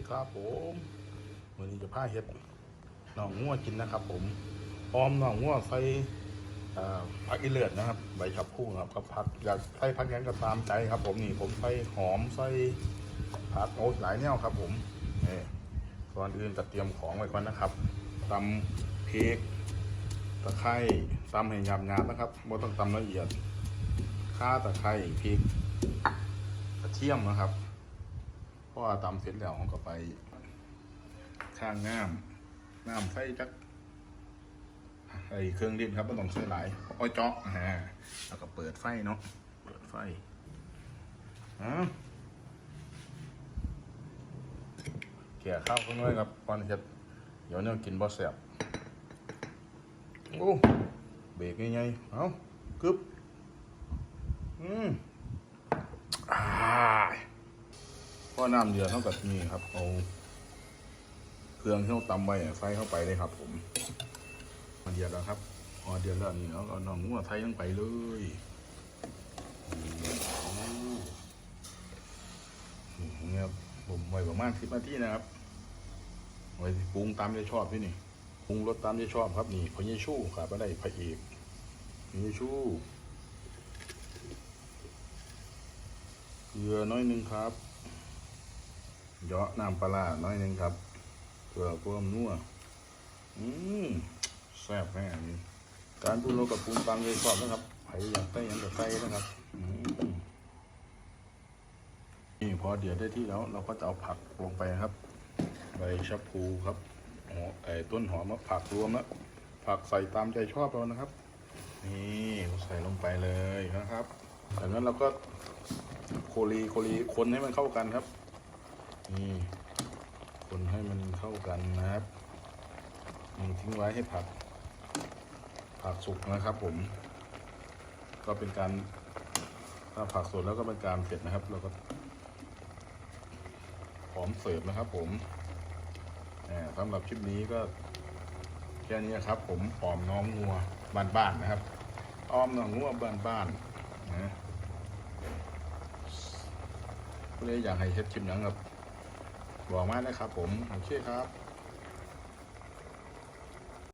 ดีครับผมวันนี้จะพาเห็ดหน่องงัวกินนะครับ ผมออมหน่องงัวใส่เอ่อผักอีเลือดนะครับใบชับคู่ครับกับผักอยากใส่ผักยังก็ตามใจครับ ผมนี่ผมใส่หอมใส่ผักโอ้หลายแนวครับ ผมนี่ก่อนอื่นจะเตรียมของไว้ก่อนนะครับตำพริกตะไคร้ตำให้หยาบๆนะครับไม่ต้องตำละเอียดข่าตะไคร้พริกกระเทียมนะครับ เพราะว่าตำเสร็จแล้วผมก็ไปข้างน้ำน้ำใส่จักไอเครื่องดิ้นครับไม่ต้องใส่หลายอ้อยเจาะอ่าแล้วก็เปิดไฟเนาะเปิดไฟอะเกี่ยข้าวข้างน้อยครับก่อนเฮ็ดเดี๋ยวเนี่ยกินบ่แซ่บโอ้เบรกยังไงเอากึบอืมอ่า อน้ำเดือดเท่ากับนี่ครับ เอาเครื่องที่เราตำไว้ใส่เข้าไปเลยครับผมมันเดือดแล้วครับพอเดือดแล้วนี่แล้วก็น้องงัวไทยลงไปเลยนี่ครับผมไว้ประมาณสิบนาทีนะครับไว้ปรุงตามใจชอบพี่นี่ปรุงรสตามใจชอบครับนี่พญชูขาดไม่ได้พระเอกพญชูเกลือน้อยหนึงครับ เยาะน้ำปลาร้าน้อยนึงครับเพื่อความนัวอืมแซ่บแน่นนี้การปรุงรสกับปรุงตามใจชอบนะครับใครอยากใส่หยังก็ใส่นะครับนี่พอเดือดได้ที่แล้วเราก็จะเอาผักลงไปครับ ใบชะพูครับหอไอ้ต้นหอมมะผักรวมแล้วผักใส่ตามใจชอบเรานะครับ นี่ใส่ลงไปเลยนะครับจากนั้นเราก็โคลีโคลีคนให้มันเข้ากันครับ นี่คนให้มันเข้ากันนะครับนี่ทิ้งไว้ให้ผัก ผักสุกนะครับผม ก็เป็นการถ้าผักสดแล้วก็เป็นการเผ็ดนะครับ เราก็พร้อมเสิร์ฟนะครับ ผมสำหรับคลิปนี้ก็แค่นี้ครับ ผมออมน้องงัวบ้านๆนะครับ อ้อมน้องงัวบ้านๆนะก็เลยอยากให้เฮ็ดคลิปหยังครับ บอกมานะครับผมโอเคครับ